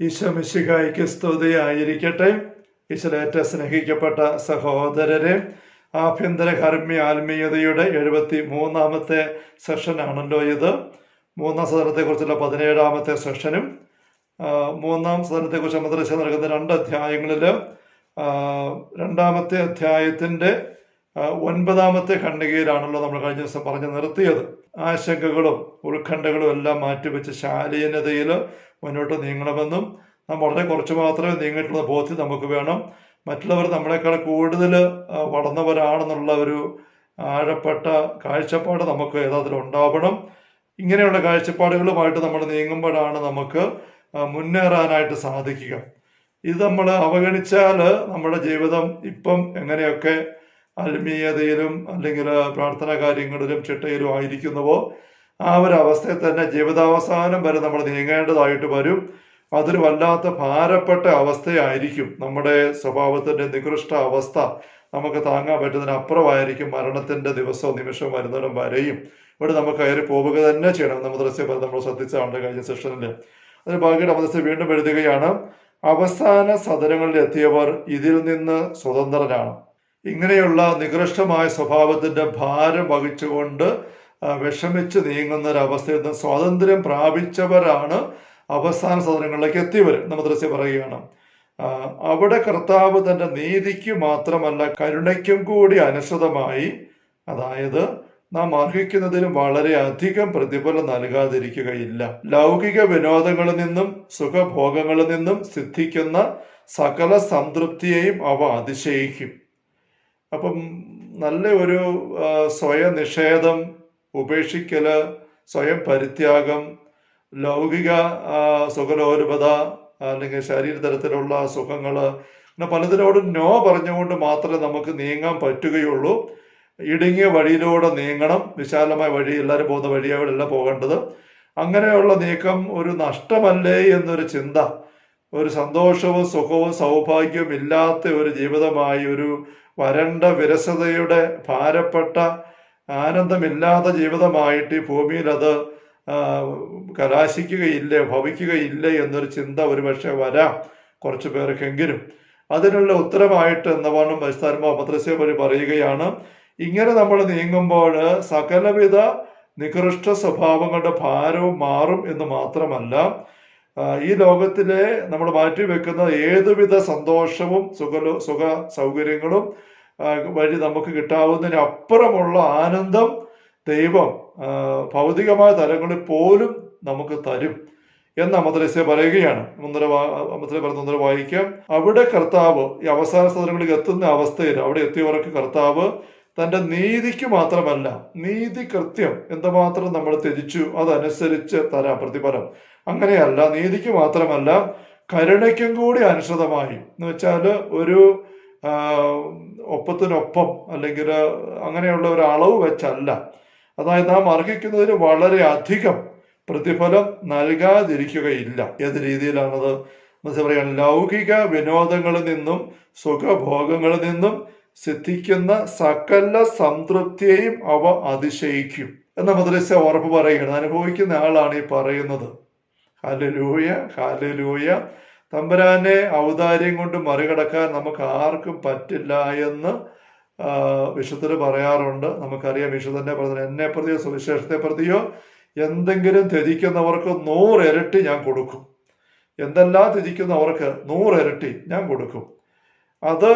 ഈശോ മിശിഹായിക്ക് സ്തുതിയായിരിക്കട്ടെ. ഈശ്വരേറ്റ സ്നേഹിക്കപ്പെട്ട സഹോദരരെ ആഭ്യന്തര കർമ്മി ആത്മീയതയുടെ എഴുപത്തി മൂന്നാമത്തെ സെഷനാണല്ലോ ഇത്. മൂന്നാം സദനത്തെക്കുറിച്ചുള്ള പതിനേഴാമത്തെ സെഷനും മൂന്നാം സദനത്തെക്കുറിച്ച് മദ്രസ നൽകുന്ന രണ്ട് അധ്യായങ്ങളിൽ രണ്ടാമത്തെ അധ്യായത്തിന്റെ ഒൻപതാമത്തെ ഖണ്ഡികയിലാണല്ലോ നമ്മൾ കഴിഞ്ഞ ദിവസം പറഞ്ഞു നിർത്തിയത്. ആശങ്കകളും ഉത്കണ്ഠകളും എല്ലാം മാറ്റിവെച്ച് ശാലീനതയിൽ മുന്നോട്ട് നീങ്ങണമെന്നും നാം വളരെ കുറച്ച് മാത്രമേ നീങ്ങിയിട്ടുള്ള ബോധ്യം നമുക്ക് വേണം. മറ്റുള്ളവർ നമ്മളെക്കാൾ കൂടുതൽ വളർന്നവരാണെന്നുള്ള ഒരു ആഴപ്പെട്ട കാഴ്ചപ്പാട് നമുക്ക് യഥാർത്ഥത്തിൽ ഉണ്ടാവണം. ഇങ്ങനെയുള്ള കാഴ്ചപ്പാടുകളുമായിട്ട് നമ്മൾ നീങ്ങുമ്പോഴാണ് നമുക്ക് മുന്നേറാനായിട്ട് സാധിക്കുക. ഇത് നമ്മൾ അവഗണിച്ചാൽ നമ്മുടെ ജീവിതം ഇപ്പം എങ്ങനെയൊക്കെ ആത്മീയതയിലും അല്ലെങ്കിൽ പ്രാർത്ഥനാ കാര്യങ്ങളിലും ചിട്ടയിലും ആയിരിക്കുന്നുവോ? ആ ഒരു അവസ്ഥയിൽ തന്നെ ജീവിതാവസാനം വരെ നമ്മൾ നീങ്ങേണ്ടതായിട്ട് വരും. അതൊരു വല്ലാത്ത ഭാരപ്പെട്ട അവസ്ഥയായിരിക്കും. നമ്മുടെ സ്വഭാവത്തിന്റെ നികൃഷ്ട അവസ്ഥ നമുക്ക് താങ്ങാൻ പറ്റുന്നതിനപ്പുറമായിരിക്കും മരണത്തിന്റെ ദിവസവും നിമിഷവും വരുന്നിടം വരെയും. ഇവിടെ നമുക്ക് കയറി പോവുക തന്നെ ചെയ്യണം. നമ്മൾ ദൃശ്യം നമ്മൾ ശ്രദ്ധിച്ചാണ്ട് കഴിഞ്ഞ സെഷനിൽ അതിന് ബാക്കിയുടെ അവസ്ഥ വീണ്ടും എഴുതുകയാണ് അവസാന സദനങ്ങളിൽ എത്തിയവർ ഇതിൽ നിന്ന് സ്വതന്ത്രരാണ്. ഇങ്ങനെയുള്ള നികൃഷ്ടമായ സ്വഭാവത്തിന്റെ ഭാരം വഹിച്ചുകൊണ്ട് വിഷമിച്ച് നീങ്ങുന്ന ഒരവസ്ഥയിൽ നിന്ന് സ്വാതന്ത്ര്യം പ്രാപിച്ചവരാണ് അവസാന സദനങ്ങളിലേക്ക് എത്തിയവർ നമ്മൾ ദൃശ്യം പറയുകയാണ്. അവിടെ കർത്താവ് തന്റെ നീതിക്ക് മാത്രമല്ല കരുണയ്ക്കും കൂടി അനുസൃതമായി അതായത് നാം അർഹിക്കുന്നതിലും വളരെ അധികം പ്രതിഫലം നൽകാതിരിക്കുകയില്ല. ലൗകിക വിനോദങ്ങളിൽ നിന്നും സുഖഭോഗങ്ങളിൽ നിന്നും സിദ്ധിക്കുന്ന സകല സംതൃപ്തിയെയും അവ അതിശയിക്കും. അപ്പം നല്ല ഒരു സ്വയനിഷേധം സ്വയം നിഷേധം ഉപേക്ഷിക്കൽ സ്വയം പരിത്യാഗം ലൗകിക സുഖലോലുപത അല്ലെങ്കിൽ ശരീര തരത്തിലുള്ള സുഖങ്ങൾ അങ്ങനെ പലതിനോടും നോ പറഞ്ഞുകൊണ്ട് മാത്രമേ നമുക്ക് നീങ്ങാൻ പറ്റുകയുള്ളൂ. ഇടുങ്ങിയ വഴിയിലൂടെ നീങ്ങണം. വിശാലമായ വഴി എല്ലാവരും പോകുന്ന വഴിയോടല്ല പോകേണ്ടത്. അങ്ങനെയുള്ള നീക്കം ഒരു നഷ്ടമല്ലേ എന്നൊരു ചിന്ത ഒരു സന്തോഷവും സുഖവും സൗഭാഗ്യവും ഇല്ലാത്ത ഒരു ജീവിതമായി ഒരു വരണ്ട വിരസതയുടെ ഭാരപ്പെട്ട ആനന്ദമില്ലാത്ത ജീവിതമായിട്ട് ഈ ഭൂമിയിൽ അത് കലാശിക്കുകയില്ല ഭവിക്കുകയില്ല എന്നൊരു ചിന്ത ഒരുപക്ഷെ വരാം കുറച്ചു പേർക്കെങ്കിലും. അതിനുള്ള ഉത്തരമായിട്ട് എന്നവണ്ണം പരിസ്ഥാനമോ മദ്രസ വഴി പറയുകയാണ് ഇങ്ങനെ നമ്മൾ നീങ്ങുമ്പോൾ സകലവിധ നികൃഷ്ട സ്വഭാവങ്ങളുടെ ഭാരവും മാറും എന്ന് മാത്രമല്ല ഈ ലോകത്തിലെ നമ്മൾ മാറ്റി വെക്കുന്ന ഏതുവിധ സന്തോഷവും സുഖ സുഖ സൗകര്യങ്ങളും വഴി നമുക്ക് കിട്ടാവുന്നതിന് അപ്പുറമുള്ള ആനന്ദം ദൈവം ഭൗതികമായ തലങ്ങളിൽ പോലും നമുക്ക് തരും എന്ന് അമദ്രസ്യ പറയുകയാണ്. ഒന്നര അമദ്ര പറഞ്ഞ വായിക്കാം. അവിടെ കർത്താവ് ഈ അവസാന സ്ഥലങ്ങളിൽ എത്തുന്ന അവസ്ഥയിൽ അവിടെ എത്തിയവർക്ക് കർത്താവ് തന്റെ നീതിക്ക് മാത്രമല്ല നീതി കൃത്യം എന്തുമാത്രം നമ്മൾ ത്യജിച്ചു അതനുസരിച്ച് തരാം പ്രതിഫലം. അങ്ങനെയല്ല നീതിക്ക് മാത്രമല്ല കരുണയ്ക്കും കൂടി അനുസൃതമായി. എന്ന് വെച്ചാൽ ഒരു ഒപ്പത്തിനൊപ്പം അല്ലെങ്കിൽ അങ്ങനെയുള്ള ഒരു അളവ് വെച്ചല്ല. അതായത് നാം അർഹിക്കുന്നതിന് വളരെ അധികം പ്രതിഫലം നൽകാതിരിക്കുകയില്ല. ഏത് രീതിയിലാണത്? എന്ന് വെച്ചാൽ പറയാം ലൗകിക വിനോദങ്ങളിൽ നിന്നും സുഖഭോഗങ്ങളിൽ നിന്നും സിദ്ധിക്കുന്ന സകല സംതൃപ്തിയെയും അവ അതിശയിക്കും. എന്ന മദ്രസ ഉറപ്പ് പറയുകയാണ്. അനുഭവിക്കുന്ന ആളാണ് ഈ പറയുന്നത്. ഹാലലൂയ ഹാലലൂയ തമ്പരാനെ ഔദാര്യം കൊണ്ട് മറികടക്കാൻ നമുക്ക് ആർക്കും പറ്റില്ല എന്ന് വിശുദ്ധന് പറയാറുണ്ട്. നമുക്കറിയാം വിശുദ്ധന്റെ പ്രതി എന്നെ പ്രതിയോ സുവിശേഷത്തെ പ്രതിയോ എന്തെങ്കിലും ത്യജിക്കുന്നവർക്ക് നൂറിരട്ടി ഞാൻ കൊടുക്കും. എന്തെല്ലാം ത്യജിക്കുന്നവർക്ക് നൂറിരട്ടി ഞാൻ കൊടുക്കും. അത്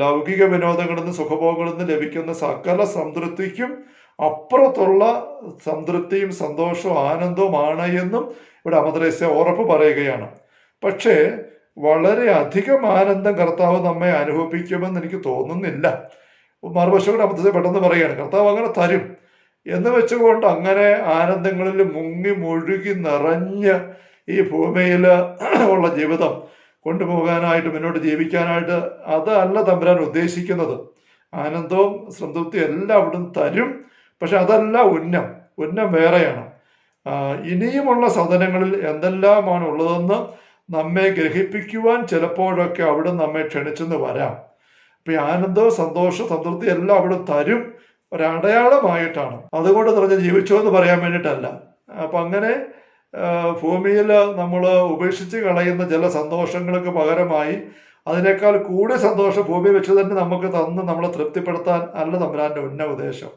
ലൗകിക വിനോദങ്ങളിൽ നിന്ന് സുഖഭോഗങ്ങളിൽ നിന്ന് ലഭിക്കുന്ന സകല സംതൃപ്തിക്കും അപ്പുറത്തുള്ള സംതൃപ്തിയും സന്തോഷവും ആനന്ദവുമാണ് എന്നും ഇവിടെ അമദ്രേസ്യ ഉറപ്പ് പറയുകയാണ്. പക്ഷേ വളരെ അധികം ആനന്ദം കർത്താവ് നമ്മെ അനുഭവിപ്പിക്കുമെന്ന് എനിക്ക് തോന്നുന്നില്ല. മറുവശം അമദ്രസ്യ പെട്ടെന്ന് പറയുകയാണ് കർത്താവ് അങ്ങനെ തരും. എന്ന് വെച്ചുകൊണ്ട് അങ്ങനെ ആനന്ദങ്ങളിൽ മുങ്ങി മുഴുകി നിറഞ്ഞ് ഈ ഭൂമിയിൽ ഉള്ള ജീവിതം കൊണ്ടുപോകാനായിട്ട് മുന്നോട്ട് ജീവിക്കാനായിട്ട് അതല്ല തമ്പുരാൻ ഉദ്ദേശിക്കുന്നത്. ആനന്ദവും സംതൃപ്തിയും എല്ലാം അവിടുന്ന് തരും. പക്ഷെ അതല്ല ഉന്നം. ഉന്നം വേറെയാണ്. ഇനിയുമുള്ള സദനങ്ങളിൽ എന്തെല്ലാമാണ് ഉള്ളതെന്ന് നമ്മെ ഗ്രഹിപ്പിക്കുവാൻ ചിലപ്പോഴൊക്കെ അവിടെ നമ്മെ ക്ഷണിച്ചെന്ന് വരാം. അപ്പൊ ഈ ആനന്ദവും സന്തോഷവും സംതൃപ്തി എല്ലാം അവിടെ തരും. ഒരടയാളമായിട്ടാണ്. അതുകൊണ്ട് നിറഞ്ഞ് ജീവിച്ചോ എന്ന് പറയാൻ വേണ്ടിയിട്ടല്ല. അപ്പൊ അങ്ങനെ ഭൂമിയിൽ നമ്മൾ ഉപേക്ഷിച്ച് കളയുന്ന ചില സന്തോഷങ്ങൾക്ക് പകരമായി അതിനേക്കാൾ കൂടുതൽ സന്തോഷം ഭൂമി വെച്ച് തന്നെ നമുക്ക് തന്ന് നമ്മളെ തൃപ്തിപ്പെടുത്താൻ അല്ല തമ്പുരാന്റെ ഉന്ന ഉദ്ദേശം.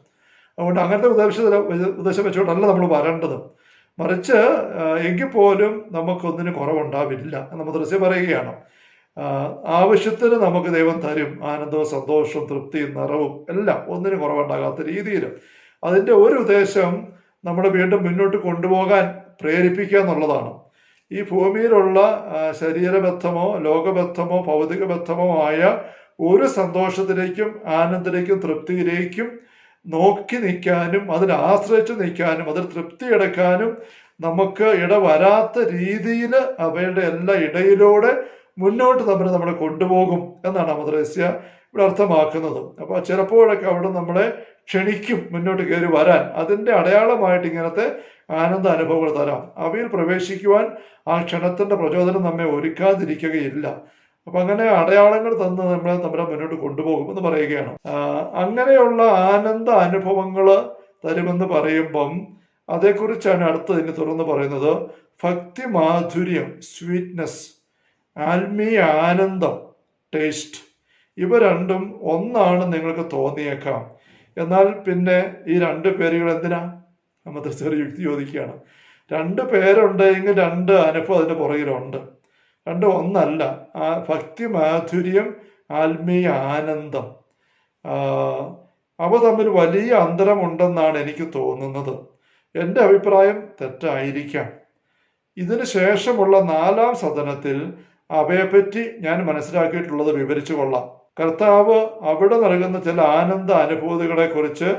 അതുകൊണ്ട് അങ്ങനത്തെ ഉദ്ദേശ ഉദ്ദേശം വെച്ചുകൊണ്ടല്ല നമ്മൾ വരേണ്ടത്. മറിച്ച് എങ്കിൽ പോലും നമുക്കൊന്നിനും കുറവുണ്ടാവില്ല നമ്മൾ ദൃശ്യം പറയുകയാണ്. ആവശ്യത്തിന് നമുക്ക് ദൈവം തരും ആനന്ദവും സന്തോഷവും തൃപ്തിയും നിറവും എല്ലാം ഒന്നിനും കുറവുണ്ടാകാത്ത രീതിയിൽ അതിന്റെ ഒരു ഉദ്ദേശം നമ്മളെ വീണ്ടും മുന്നോട്ട് കൊണ്ടുപോകാൻ പ്രേരിപ്പിക്കുക എന്നുള്ളതാണ്. ഈ ഭൂമിയിലുള്ള ശരീരബദ്ധമോ ലോകബദ്ധമോ ഭൗതികബദ്ധമോ ആയ ഒരു സന്തോഷത്തിലേക്കും ആനന്ദത്തിലേക്കും തൃപ്തിയിലേക്കും നോക്കി നിൽക്കാനും അതിനെ ആശ്രയിച്ച് നിൽക്കാനും അതിൽ തൃപ്തിയെടുക്കാനും നമുക്ക് ഇടവരാത്ത രീതിയിൽ അവയുടെ എല്ലാ ഇടയിലൂടെ മുന്നോട്ട് നമ്മൾ നമ്മളെ കൊണ്ടുപോകും എന്നാണ് മദ്രസ്യ ഇവിടെ അർത്ഥമാക്കുന്നത്. അപ്പോൾ ചിലപ്പോഴൊക്കെ അവിടെ നമ്മളെ ക്ഷണിക്കും മുന്നോട്ട് കയറി വരാൻ. അതിന്റെ അടയാളമായിട്ട് ഇങ്ങനത്തെ ആനന്ദ അനുഭവങ്ങൾ തരാം. അവയിൽ പ്രവേശിക്കുവാൻ ആ ക്ഷണത്തിന്റെ പ്രചോദനം നമ്മെ ഒരുക്കാതിരിക്കുകയില്ല. അപ്പൊ അങ്ങനെ അടയാളങ്ങൾ തന്ന് നമ്മളെ നമ്മളെ മുന്നോട്ട് കൊണ്ടുപോകും എന്ന് പറയുകയാണ്. അങ്ങനെയുള്ള ആനന്ദ അനുഭവങ്ങൾ തരുമെന്ന് പറയുമ്പം അതേക്കുറിച്ചാണ് അടുത്തതിന് തുറന്ന് പറയുന്നത്. ഭക്തി മാധുര്യം സ്വീറ്റ്നെസ് ആത്മീയ ആനന്ദം ടേസ്റ്റ് ഇവ രണ്ടും ഒന്നാണ് നിങ്ങൾക്ക് തോന്നിയേക്കാം. എന്നാൽ പിന്നെ ഈ രണ്ട് പേരുകൾ എന്തിനാ? നമ്മൾ ചെറിയ യുക്തി ചോദിക്കുകയാണ്. രണ്ട് പേരുണ്ടെങ്കിൽ രണ്ട് അനുഭവം അതിന്റെ പുറകിലുണ്ട്. രണ്ട് ഒന്നല്ല. ആ ഭക്തി മാധുര്യം ആത്മീയ ആനന്ദം. അവ തമ്മിൽ വലിയ അന്തരമുണ്ടെന്നാണ് എനിക്ക് തോന്നുന്നത്. എന്റെ അഭിപ്രായം തെറ്റായിരിക്കാം. ഇതിന് ശേഷമുള്ള നാലാം സദനത്തിൽ അവയെപ്പറ്റി ഞാൻ മനസ്സിലാക്കിയിട്ടുള്ളത് വിവരിച്ചു കൊള്ളാം. കർത്താവ് അവിടെ നൽകുന്ന ചില ആനന്ദ അനുഭൂതികളെ കുറിച്ച്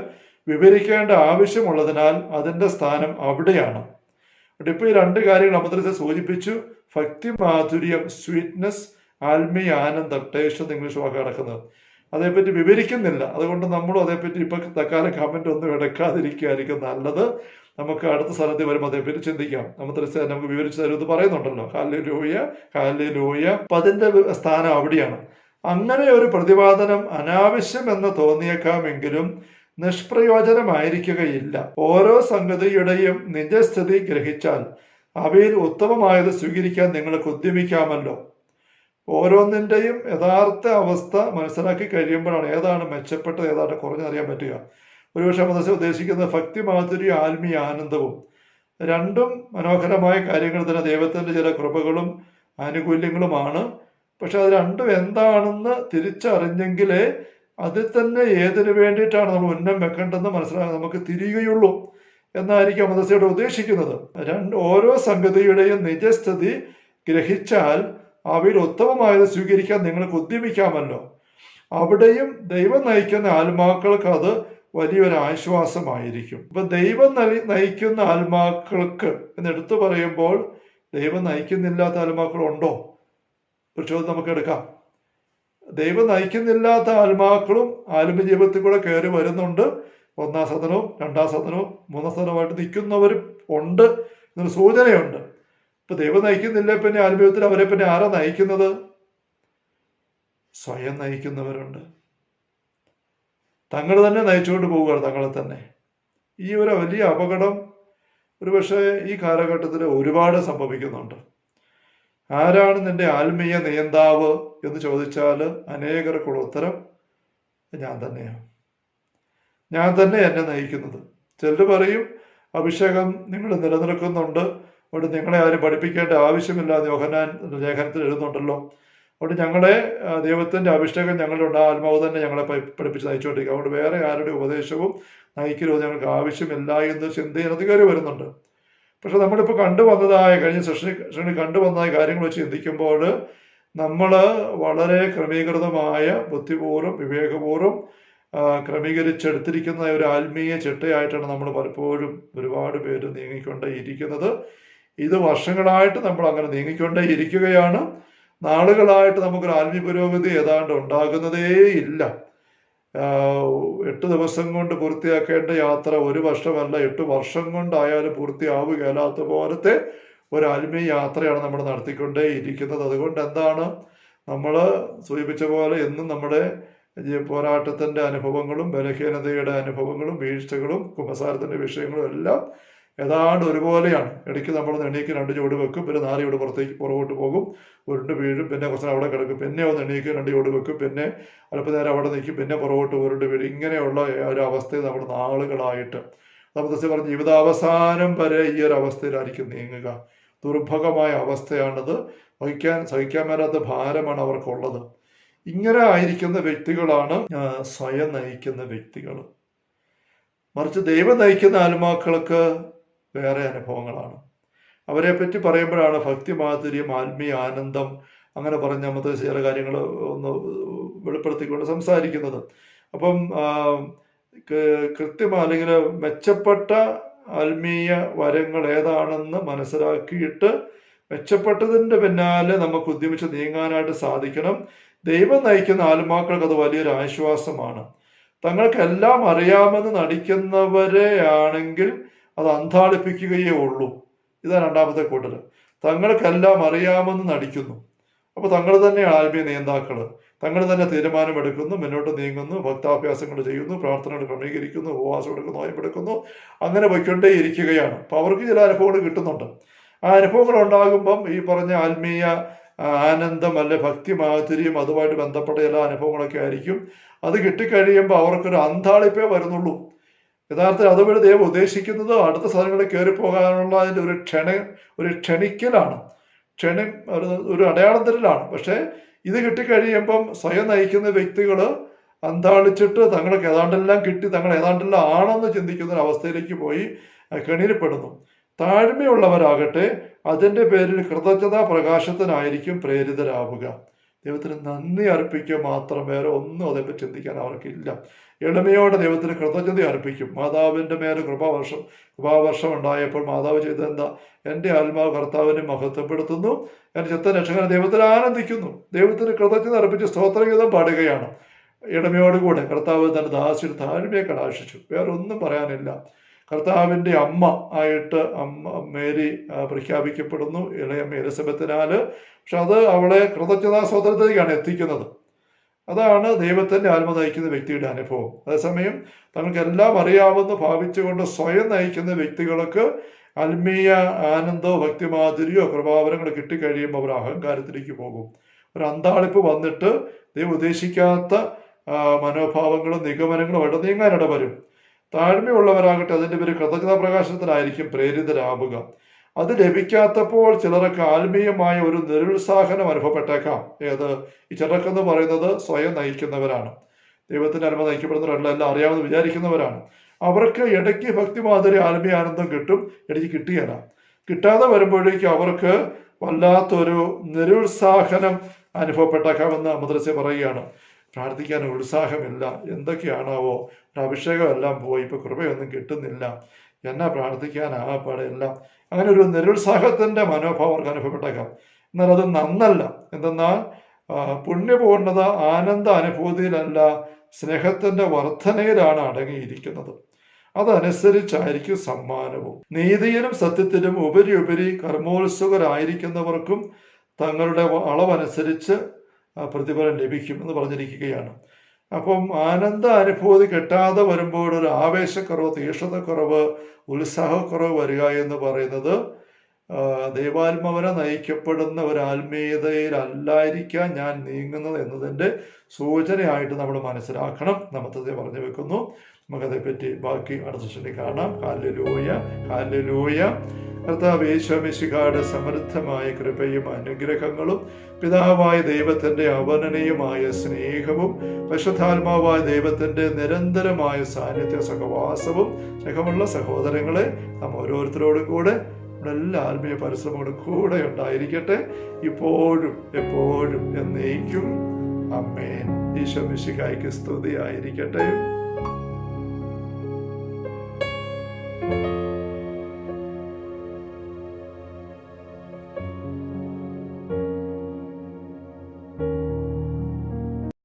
വിവരിക്കേണ്ട ആവശ്യമുള്ളതിനാൽ അതിന്റെ സ്ഥാനം അവിടെയാണ്. അവിടെ ഇപ്പോൾ ഈ രണ്ട് കാര്യങ്ങൾ അമൃതത്തെ സൂചിപ്പിച്ചു. ഭക്തി മാധുര്യം സ്വീറ്റ്നെസ് ആത്മീയ ആനന്ദം ടേസ്റ്റ് ഇംഗ്ലീഷ് വാക്ക് കിടക്കുന്നത്. അതേപ്പറ്റി വിവരിക്കുന്നില്ല. അതുകൊണ്ട് നമ്മളും അതേപ്പറ്റി ഇപ്പൊ തക്കാലം കമന്റ് ഒന്നും എടുക്കാതിരിക്കുകയായിരിക്കും നല്ലത്. നമുക്ക് അടുത്ത സ്ഥലത്ത് വരുമ്പോൾ അതേപ്പറ്റി ചിന്തിക്കാം. നമ്മൾ നമുക്ക് വിവരിച്ചു തരുമെന്ന് പറയുന്നുണ്ടല്ലോ. ഹാലി ലൂയ ഹാലി സ്ഥാനം അവിടെയാണ്. അങ്ങനെ ഒരു പ്രതിപാദനം അനാവശ്യം എന്ന് തോന്നിയേക്കാമെങ്കിലും നിഷ്പ്രയോജനമായിരിക്കുകയില്ല. ഓരോ സംഗതിയുടെയും നിജസ്ഥിതി ഗ്രഹിച്ചാൽ അവയിൽ ഉത്തമമായത് സ്വീകരിക്കാൻ നിങ്ങൾക്ക് ഉദ്യമിക്കാമല്ലോ. ഓരോന്നിന്റെയും യഥാർത്ഥ അവസ്ഥ മനസ്സിലാക്കി കഴിയുമ്പോഴാണ് ഏതാണ് മെച്ചപ്പെട്ടത് ഏതാണ് കുറഞ്ഞറിയാൻ പറ്റുക. ഒരുപക്ഷെ മതസ്യ ഉദ്ദേശിക്കുന്നത് ഭക്തി മാധുര്യ ആത്മീയ ആനന്ദവും. രണ്ടും മനോഹരമായ കാര്യങ്ങൾ തന്നെ ദൈവത്തിന്റെ ചില കൃപകളും ആനുകൂല്യങ്ങളുമാണ്. പക്ഷെ അത് രണ്ടും എന്താണെന്ന് തിരിച്ചറിഞ്ഞെങ്കിലേ അതിൽ തന്നെ ഏതിനു വേണ്ടിയിട്ടാണ് നമ്മൾ ഉന്നം വെക്കേണ്ടതെന്ന് മനസ്സിലാക്കാൻ നമുക്ക് തിരിയുകയുള്ളൂ എന്നായിരിക്കും മതസ്യയുടെ ഉദ്ദേശിക്കുന്നത്. രണ്ട് ഓരോ സംഗതിയുടെയും നിജസ്ഥിതി ഗ്രഹിച്ചാൽ അവയിൽ ഉത്തമമായത് സ്വീകരിക്കാൻ നിങ്ങൾക്ക് ഉദ്യമിക്കാമല്ലോ. അവിടെയും ദൈവം നയിക്കുന്ന ആത്മാക്കൾക്ക് അത് വലിയൊരു ആശ്വാസമായിരിക്കും. ഇപ്പൊ ദൈവം നയി- നയിക്കുന്ന ആത്മാക്കൾക്ക് എന്ന് എടുത്തു പറയുമ്പോൾ ദൈവം നയിക്കുന്നില്ലാത്ത ആത്മാക്കളുണ്ടോ? ചോദ്യം നമുക്ക് എടുക്കാം. ദൈവം നയിക്കുന്നില്ലാത്ത ആത്മാക്കളും ആത്മ ജീവിതത്തിൽ കൂടെ കയറി വരുന്നുണ്ട്. ഒന്നാം സദനവും രണ്ടാം സദനവും മൂന്നാം സദനവുമായിട്ട് നിൽക്കുന്നവരും ഉണ്ട് എന്നൊരു സൂചനയുണ്ട്. ഇപ്പൊ ദൈവം നയിക്കുന്നില്ല പിന്നെ ആത്മീയത്തിൽ അവരെ പിന്നെ ആരാ നയിക്കുന്നത്? സ്വയം നയിക്കുന്നവരുണ്ട്. തങ്ങൾ തന്നെ നയിച്ചുകൊണ്ട് പോവുകയാണ് തങ്ങളെ തന്നെ. ഈ ഒരു വലിയ അപകടം ഒരുപക്ഷെ ഈ കാലഘട്ടത്തിൽ ഒരുപാട് സംഭവിക്കുന്നുണ്ട്. ആരാണ് നിന്റെ ആത്മീയ നിയന്താവ് എന്ന് ചോദിച്ചാൽ അനേകർക്കുള്ള ഉത്തരം ഞാൻ തന്നെയാണ്. ഞാൻ തന്നെ എന്നെ നയിക്കുന്നത്. ചിലർ പറയും അഭിഷേകം നിങ്ങൾ നിലനിൽക്കുന്നുണ്ട്. അവിടെ നിങ്ങളെ ആരും പഠിപ്പിക്കേണ്ട ആവശ്യമില്ല യോഹനാൻ ലേഖനത്തിൽ എഴുതുന്നുണ്ടല്ലോ. അവിടെ ഞങ്ങളെ ദൈവത്തിന്റെ അഭിഷേകം ഞങ്ങളുടെ ഉണ്ട്. ആത്മാവ് തന്നെ ഞങ്ങളെ പഠിപ്പിച്ച് നയിച്ചുകൊണ്ടിരിക്കുക അതുകൊണ്ട് വേറെ ആരുടെ ഉപദേശവും നയിക്കലോ ഞങ്ങൾക്ക് ആവശ്യമില്ല എന്ന് ചിന്തയിനകത്ത് കയറി വരുന്നുണ്ട്. പക്ഷെ നമ്മളിപ്പോൾ കണ്ടുവന്നതായ കഴിഞ്ഞ സെഷനിൽ സെഷനിൽ കണ്ടുവന്നതായ കാര്യങ്ങൾ വെച്ച് ചിന്തിക്കുമ്പോൾ നമ്മൾ വളരെ ക്രമീകൃതമായ ബുദ്ധിപൂർവം വിവേകപൂർവം ക്രമീകരിച്ചെടുത്തിരിക്കുന്ന ഒരു ആത്മീയ ചിട്ടയായിട്ടാണ് നമ്മൾ പലപ്പോഴും ഒരുപാട് പേര് നീങ്ങിക്കൊണ്ടേ ഇരിക്കുന്നത് ഇത് വർഷങ്ങളായിട്ട് നമ്മൾ അങ്ങനെ നീങ്ങിക്കൊണ്ടേ ഇരിക്കുകയാണ് നാളുകളായിട്ട് നമുക്കൊരു ആത്മീയ പുരോഗതി ഏതാണ്ട് ഉണ്ടാകുന്നതേ ഇല്ല എട്ട് ദിവസം കൊണ്ട് പൂർത്തിയാക്കേണ്ട യാത്ര ഒരു വർഷമല്ല എട്ട് വർഷം കൊണ്ടായാലും പൂർത്തിയാവുകയല്ലാത്ത പോലത്തെ ഒരു ആത്മീയ യാത്രയാണ് നമ്മൾ നടത്തിക്കൊണ്ടേ ഇരിക്കുന്നത് അതുകൊണ്ട് എന്താണ്? നമ്മൾ സൂചിപ്പിച്ച പോലെ എന്നും നമ്മുടെ പോരാട്ടത്തിന്റെ അനുഭവങ്ങളും ബലഹീനതയുടെ അനുഭവങ്ങളും വീഴ്ചകളും കുമ്പസാരത്തിന്റെ വിഷയങ്ങളും എല്ലാം ഏതാണ്ട് ഒരുപോലെയാണ്. ഇടയ്ക്ക് നമ്മൾ എണീക്ക് രണ്ട് ചുവട് വെക്കും പിന്നെ നാല് ചുവട് പുറത്തേക്ക് പുറകോട്ട് പോകും. ഉരുണ്ട് വീഴും പിന്നെ കുറച്ച് അവിടെ കിടക്കും. പിന്നെ ഒന്ന് എണീക്ക് രണ്ട് ചുവട് വെക്കും പിന്നെ അല്പനേരം അവിടെ നിൽക്കും പിന്നെ പുറകോട്ട് ഉരുണ്ട് വീഴും. ഇങ്ങനെയുള്ള ഒരു അവസ്ഥയിൽ നമ്മൾ നാളുകളായിട്ട്. നമ്മൾ പറഞ്ഞ ജീവിതാവസാനം വരെ ഈ ഒരു അവസ്ഥയിലായിരിക്കും നീങ്ങുക. ദുർഭഗമായ അവസ്ഥയാണത്. വഹിക്കാൻ സഹിക്കാൻ മേലാത്ത ഭാരമാണ് അവർക്കുള്ളത്. ഇങ്ങനെ ആയിരിക്കുന്ന വ്യക്തികളാണ് സ്വയം നയിക്കുന്ന വ്യക്തികൾ. മറിച്ച് ദൈവം നയിക്കുന്ന ആത്മാക്കൾക്ക് വേറെ അനുഭവങ്ങളാണ്. അവരെ പറ്റി പറയുമ്പോഴാണ് ഭക്തി മാധുര്യം ആത്മീയ ആനന്ദം അങ്ങനെ പറഞ്ഞ അമ്മത്തെ ചില കാര്യങ്ങൾ ഒന്ന് വെളിപ്പെടുത്തിക്കൊണ്ട് സംസാരിക്കുന്നത്. അപ്പം കൃത്യം അല്ലെങ്കിൽ മെച്ചപ്പെട്ട ആത്മീയ വരങ്ങൾ ഏതാണെന്ന് മനസ്സിലാക്കിയിട്ട് മെച്ചപ്പെട്ടതിന്റെ പിന്നാലെ നമുക്ക് ഉദ്യമിച്ച് നീങ്ങാനായിട്ട് സാധിക്കണം. ദൈവം നയിക്കുന്ന ആത്മാക്കൾക്ക് അത് വലിയൊരു ആശ്വാസമാണ്. തങ്ങൾക്കെല്ലാം അറിയാമെന്ന് നടിക്കുന്നവരെ ആണെങ്കിൽ അത് അന്താളിപ്പിക്കുകയേ ഉള്ളൂ. ഇതാണ് രണ്ടാമത്തെ കൂട്ടർ തങ്ങൾക്കെല്ലാം അറിയാമെന്ന് നടിക്കുന്നു. അപ്പോൾ തങ്ങൾ തന്നെയാണ് ആത്മീയ നേതാക്കൾ തങ്ങൾ തന്നെ തീരുമാനമെടുക്കുന്നു മുന്നോട്ട് നീങ്ങുന്നു ഭക്താഭ്യാസങ്ങൾ ചെയ്യുന്നു പ്രാർത്ഥനകൾ ക്രമീകരിക്കുന്നു ഉപവാസം എടുക്കുന്നു നോയമ്പെടുക്കുന്നു അങ്ങനെ പോയിക്കൊണ്ടേ ഇരിക്കുകയാണ് അപ്പൊ അവർക്ക് ചില അനുഭവങ്ങൾ കിട്ടുന്നുണ്ട്. ആ അനുഭവങ്ങൾ ഉണ്ടാകുമ്പം ഈ പറഞ്ഞ ആത്മീയ ആനന്ദം അല്ലെ ഭക്തി മാധുര്യം അതുമായിട്ട് ബന്ധപ്പെട്ട എല്ലാ അനുഭവങ്ങളൊക്കെ ആയിരിക്കും. അത് കിട്ടിക്കഴിയുമ്പോൾ അവർക്കൊരു അന്താളിപ്പേ വരുന്നുള്ളൂ. യഥാർത്ഥത്തിൽ അതുവഴി ദൈവം ഉദ്ദേശിക്കുന്നത് അടുത്ത സ്ഥലങ്ങളിൽ കയറി പോകാനുള്ള അതിന്റെ ഒരു ക്ഷണ ഒരു ക്ഷണിക്കലാണ്. ക്ഷണി ഒരു അടയാളം തരലാണ് പക്ഷേ ഇത് കിട്ടിക്കഴിയുമ്പം സ്വയം നയിക്കുന്ന വ്യക്തികൾ അന്താളിച്ചിട്ട് തങ്ങൾക്ക് ഏതാണ്ടെല്ലാം കിട്ടി തങ്ങൾ ഏതാണ്ടെല്ലാം ആണെന്ന് ചിന്തിക്കുന്ന ഒരു അവസ്ഥയിലേക്ക് പോയി കെണിയിൽപ്പെടുന്നു. താഴ്മയുള്ളവരാകട്ടെ അതിന്റെ പേരിൽ കൃതജ്ഞതാ പ്രകാശത്തിനായിരിക്കും പ്രേരിതരാവുക. ദൈവത്തിന് നന്ദി അർപ്പിക്കുക മാത്രം. വേറെ ഒന്നും അതേപ്പറ്റി ചിന്തിക്കാൻ അവർക്കില്ല. എളിമയോടെ ദൈവത്തിന് കൃതജ്ഞത അർപ്പിക്കും. മാതാവിന്റെ മേലെ കൃപാവർഷം കൃപാവർഷം ഉണ്ടായപ്പോൾ മാതാവ് ചെയ്തത് എന്താ? എന്റെ ആത്മാവ് കർത്താവിനെ മഹത്വപ്പെടുത്തുന്നു. എന്റെ ചിത്ത രക്ഷകനെ ദൈവത്തിൽ ആനന്ദിക്കുന്നു. ദൈവത്തിന് കൃതജ്ഞത അർപ്പിച്ച് സ്തോത്രഗീതം പാടുകയാണ്. എളിമയോടുകൂടെ കർത്താവ് തന്റെ ദാസിയുടെ താഴ്മയെ കടാശിച്ചു വേറൊന്നും പറയാനില്ല. കർത്താവിന്റെ അമ്മ ആയിട്ട് അമ്മ മേരി പ്രഖ്യാപിക്കപ്പെടുന്നു ഇളയ മേരസഭത്തിനാൽ പക്ഷെ അത് അവളെ കൃതജ്ഞതാ സ്വാതന്ത്ര്യത്തിലേക്കാണ് എത്തിക്കുന്നത്. അതാണ് ദൈവത്തിന്റെ ആത്മ നയിക്കുന്ന വ്യക്തിയുടെ അനുഭവം. അതേസമയം തങ്ങൾക്കെല്ലാം അറിയാമെന്ന് ഭാവിച്ചുകൊണ്ട് സ്വയം നയിക്കുന്ന വ്യക്തികൾക്ക് ആത്മീയ ആനന്ദോ ഭക്തിമാതിരിയോ കൃപാവരങ്ങൾ കിട്ടിക്കഴിയുമ്പോൾ അവർ അഹങ്കാരത്തിലേക്ക് പോകും. ഒരു അന്താളിപ്പ് വന്നിട്ട് ദൈവം ഉദ്ദേശിക്കാത്ത മനോഭാവങ്ങളും നിഗമനങ്ങളും അവിടെ നീങ്ങാനിട താഴ്മയുള്ളവരാകട്ടെ അതിന്റെ പേര് കൃതജ്ഞത പ്രകാശത്തിനായിരിക്കും പ്രേരിതരാവുക. അത് ലഭിക്കാത്തപ്പോൾ ചിലർക്ക് ആത്മീയമായ ഒരു നിരുത്സാഹനം അനുഭവപ്പെട്ടേക്കാം. ഏത്? ഈ ചിലർക്കെന്ന് പറയുന്നത് സ്വയം നയിക്കുന്നവരാണ്. ദൈവത്തിന്റെ അനുമതി നയിക്കപ്പെടുന്നവരല്ല എല്ലാം അറിയാമെന്ന് വിചാരിക്കുന്നവരാണ്. അവർക്ക് ഇടയ്ക്ക് ഭക്തി മാതിരി ആത്മീയ ആനന്ദം കിട്ടും ഇടയ്ക്ക് കിട്ടിയല്ല കിട്ടാതെ വരുമ്പോഴേക്കും അവർക്ക് വല്ലാത്തൊരു നിരുത്സാഹനം അനുഭവപ്പെട്ടേക്കാമെന്ന് മദ്രസ പറയുകയാണ്. പ്രാർത്ഥിക്കാൻ ഉത്സാഹമില്ല. എന്തൊക്കെയാണാവോ അഭിഷേകമെല്ലാം പോയി. ഇപ്പൊ കൃപയൊന്നും കിട്ടുന്നില്ല. എന്നാ പ്രാർത്ഥിക്കാൻ ആ പാടെല്ലാം അങ്ങനെ ഒരു നിരുത്സാഹത്തിന്റെ മനോഭാവം അവർക്ക് അനുഭവപ്പെട്ടേക്കാം. എന്നാൽ അത് നന്നല്ല. എന്തെന്നാൽ പുണ്യപൂർണത ആനന്ദ അനുഭൂതിയിലല്ല സ്നേഹത്തിന്റെ വർധനയിലാണ് അടങ്ങിയിരിക്കുന്നത്. അതനുസരിച്ചായിരിക്കും സമ്മാനവും. നീതിയിലും സത്യത്തിലും ഉപരി ഉപരി കർമ്മോത്സുകരായിരിക്കുന്നവർക്കും തങ്ങളുടെ അളവനുസരിച്ച് പ്രതിഫലം ലഭിക്കും എന്ന് പറഞ്ഞിരിക്കുകയാണ്. അപ്പം ആനന്ദ അനുഭൂതി കിട്ടാതെ വരുമ്പോൾ ഒരു ആവേശക്കുറവ് തീഷ്ണതക്കുറവ് ഉത്സാഹക്കുറവ് വരിക എന്ന് പറയുന്നത് ദൈവാത്മവനെ നയിക്കപ്പെടുന്ന ഒരു ആത്മീയതയിലല്ലായിരിക്കാം ഞാൻ നീങ്ങുന്നത് എന്നതിന്റെ സൂചനയായിട്ട് നമ്മൾ മനസ്സിലാക്കണം. നമ്മത്തത് പറഞ്ഞു വെക്കുന്നു. നമുക്കതേപ്പറ്റി ബാക്കി അടുത്ത ശനി കാണാം. കാലിലൂയ ഹാലലൂയ കർത്താവ് യേശോമിശികാട് സമൃദ്ധമായ കൃപയും അനുഗ്രഹങ്ങളും പിതാവായ ദൈവത്തിന്റെ അവനനീയമായ സ്നേഹവും പരിശുദ്ധാത്മാവായ ദൈവത്തിന്റെ നിരന്തരമായ സാന്നിധ്യ സഹവാസവും സ്നേഹമുള്ള സഹോദരങ്ങളെ നാം ഓരോരുത്തരോടും കൂടെ നമ്മുടെ എല്ലാ ആത്മീയ പരിശ്രമങ്ങളും കൂടെ ഉണ്ടായിരിക്കട്ടെ. ഇപ്പോഴും എപ്പോഴും എന്നേക്കും. അമ്മേൻ ഈശോ മിശിഹായ്ക്ക് സ്തുതി ആയിരിക്കട്ടെ